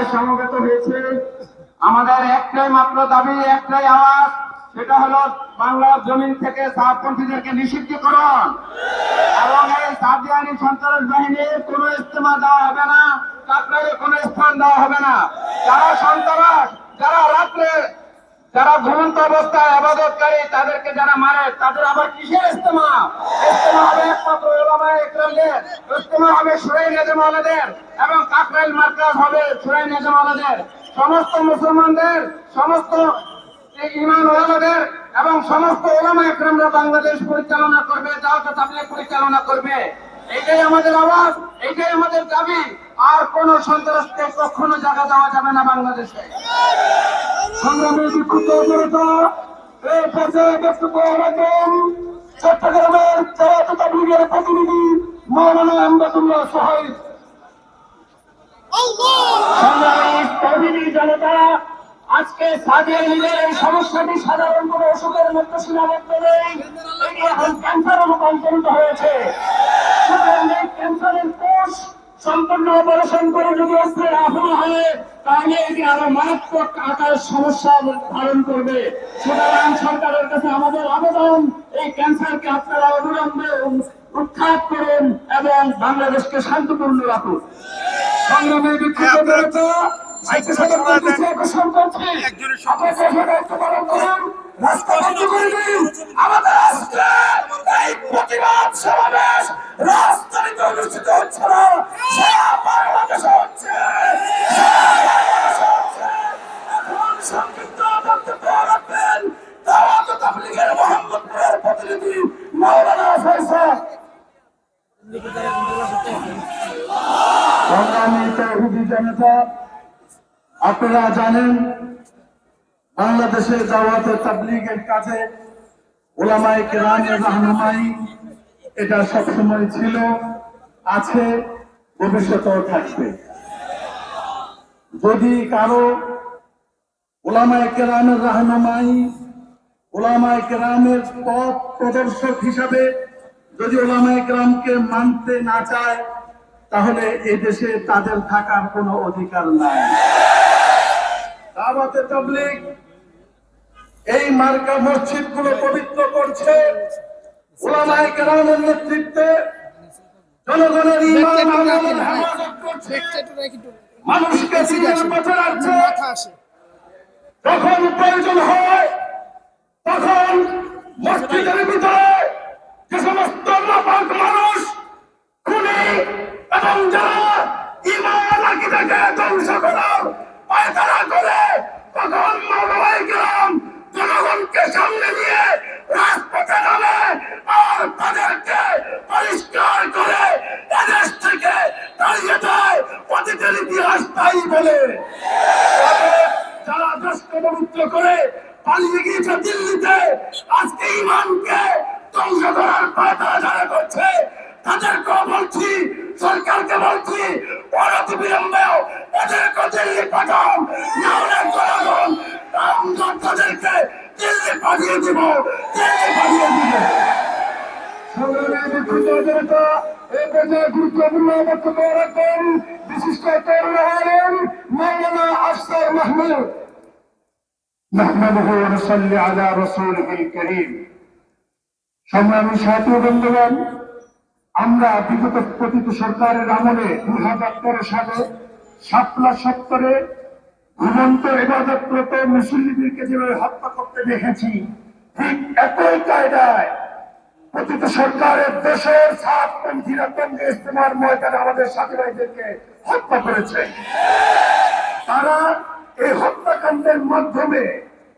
মাঠে সমবেত হয়েছে। আমাদের একটাই মাত্র দাবি, একটাই আওয়াজ, সেটা হলো বাংলার জমিন থেকে সাহাবপন্থীদেরকে নিষিদ্ধকরণ। এবং এই সাদিয়ানি সন্ত্রাস বাহিনীর কোনো ইস্তেমা দেওয়া হবে না, তারপরে কোনো স্থান দেওয়া হবে না। যারা সন্ত্রাস, যারা রাত্রে যারা ঘুমন্ত অবস্থায় আবাদতকারী, তাদেরকে যারা মারে, তাদের আবার কিসের ইস্তেমা ইস্তেমা হবে একমাত্র ওলামায়ে ইকরামদের ইস্তেমা হবে সুরাই নেজমালাদের এবং কাকরাইল মার্কাজ হবে সুরাই নেজমালাদের। সমস্ত মুসলমানদের, সমস্ত ইমান ওলামাদের এবং সমস্ত ওলামা একরামরা বাংলাদেশ পরিচালনা করবে, দাওয়াত তাবলীগ পরিচালনা করবে। এইটাই আমাদের আওয়াজ, এইটাই আমাদের দাবি। আর কোন সন্ত্রাসকে কখনো জায়গা দেওয়া যাবে না বাংলাদেশে। সংগ্রামী বিক্ষুব্ধ জনতা এই পর্যায়ে বক্তব্য রাখেন চট্টগ্রামের তাবলীগের প্রতিনিধি সোহাইব। সংগ্রামী তৌহিদি জনতা, আজকে সাদিয়া লীগের সমস্যাটি সাধারণ কোনো সীমাবদ্ধ নেই এটি এখন হয়েছে। সম্পূর্ণ অপারেশন করে যদি অস্ত্রে রাখানো হয় তাহলে এটি আরও মারাত্মক আকার সমস্যা ধারণ করবে। সুতরাং সরকারের কাছে আমাদের আবেদন এই ক্যান্সারকে আপনারা অবিলম্বে উৎখাত করুন এবং বাংলাদেশকে শান্তিপূর্ণ রাখুন। সংগ্রামে বিক্ষুব্ধ জনতা আজকে সদস্যদের কাছে আকর্ষণ করছি আপনারা দেশের দায়িত্ব পালন করুন রাস্তা বন্ধ করে দিন আমাদের আজকে এই প্রতিবাদ সমাবেশ রাজধানীতে অনুষ্ঠিত হচ্ছে না সারা বাংলাদেশে হচ্ছে সারা বাংলাদেশে হচ্ছে। এখন সংক্ষিপ্ত বক্তব্য রাখবেন দাওয়াত তাবলীগের মোহাম্মদপুরের প্রতিনিধি মাওলানা ফয়সাল সংগ্রামী তৌহিদি আপনারা জানেন বাংলাদেশে জাওয়াতে তাবলীগের কাছে ওলামায়ে কেরামের রাহনুমাই এটা সবসময় ছিল, আছে, ভবিষ্যতেও থাকবে। যদি কারও ওলামায়ে কেরামের রাহনুমাই, ওলামায়ে কেরামের পথ প্রদর্শক হিসাবে যদি ওলামায়ে কেরামকে মানতে না চায় তাহলে এই দেশে তাদের থাকার কোনো অধিকার নাই। দাওয়াতে তাবলীগ এই মার্কা মসজিদগুলো পবিত্র করছে ওলামায়ে কেরামের নেতৃত্বে। জনগণের ইমান আমলের হেফাজত করছে। মানুষকে দিনের পথে রাখছে। যখন প্রয়োজন হয় তখন মসজিদের ভিতরে যে সমস্ত মানুষ, খুনি এবং যারা ইমান আকিদাকে ধ্বংস করার পায়তারা করে, তখন মাওলানায়ে কেরাম জনগণকে সামনে নিয়ে রাজপথে নামে আর তাদেরকে পরিষ্কার করে এদেশ থেকে তাড়িয়ে দেয় অতীতের ইতিহাস তাই বলে। যারা দেশকে করে পালিয়ে গিয়েছে দিল্লিতে, আজকে ইমানকে ধ্বংস করার পায়তারা যারা করছে তাদেরকে বলছি সরকারকে বলছি অনতি বিলম্বেও এদেরকে দিল্লি পাঠান না হলে জনগণ আমরা তাদেরকে দিল্লি পাঠিয়ে দিব দিল্লি পাঠিয়ে দিব সংগ্রামী বিক্ষুব্ধ জনতা এই পর্যায়ে গুরুত্বপূর্ণ বক্তব্য রাখবেন বিশিষ্ট তরুণ আলেম মৌলানা আফসার মাহমুদ نحمده ونصلي على رسوله الكريم সংগ্রামী সাথী বন্ধুগণ, আমরা বিগত পতিত সরকারের আমলে দুই হাজার তেরো সালে শাপলা সত্তরে ঘুমন্ত ইবাদতরত মুসল্লিদেরকে যেভাবে হত্যা করতে দেখেছি, ঠিক একই কায়দায় পতিত সরকারের দেশের সাতপন্থীরা টঙ্গে ইস্তেমার ময়দানে আমাদের সাথী হত্যা করেছে। তারা এই হত্যাকাণ্ডের মাধ্যমে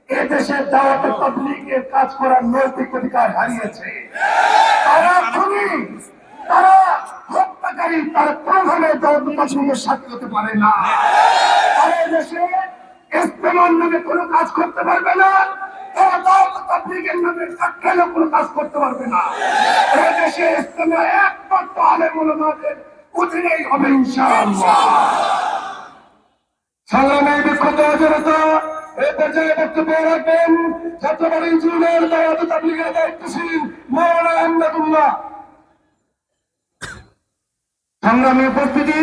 এদেশে দাওয়াত তাবলীগের কাজ করার নৈতিক অধিকার হারিয়েছে। তারা খুনি, তারা হত্যাকারী, তারা কোনোভাবে দাওয়াত তাবলীগের সাথে হতে পারে না। তারা এদেশে ইস্তেমার নামে কোনো কাজ করতে পারবে না, তারা দাওয়াত তাবলীগের নামে সাক্ষাৎ কোনো কাজ করতে পারবে না। এদেশে ইস্তেমা একমাত্র আলেম ওলামাদের অধীনেই হবে ইনশাআল্লাহ। সংগ্রামী বিক্ষুব্ধ জনতা এই পর্যায়ে উপস্থিতি,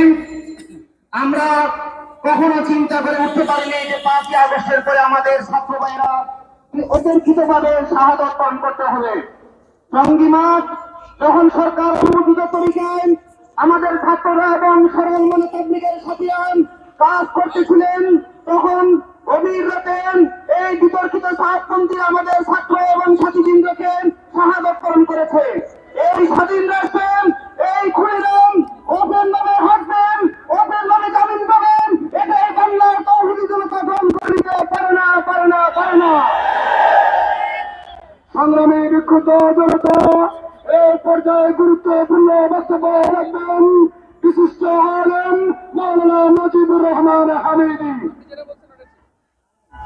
আমরা কখনো চিন্তা করে উঠতে পারিনি যে পাঁচই আগস্টের পরে আমাদের ছাত্র ভাইরা অতর্কিতভাবে শাহাদত পালন করতে হবে। জঙ্গিমাত যখন সরকার অনুমোদিত তরিকায় আমাদের ছাত্ররা এবং সরল মনে তাবলিগের সাথিয়ান কাজ করতেছিলেন, তখন অমির রাখেন এই বিতর্কিত সাহায্যপন্থী আমাদের ছাত্র এবং সাথীবৃন্দকে শাহাদত পূরণ করেছে। এই স্বাধীন রাষ্ট্রের এই খুনিরাম, ওপেন ভাবে হাঁটবেন ওপেন ভাবে জামিন পাবেন, এটাই বাংলার তৌহিদি জনতা গ্রহণ করে পারে না পারে না পারে না। সংগ্রামে বিক্ষুব্ধ জনতা, এই পর্যায়ে গুরুত্বপূর্ণ বক্তব্য রাখবেন বিশিষ্ট আলম মৌলানা মুজিবুর রহমান হামিদি।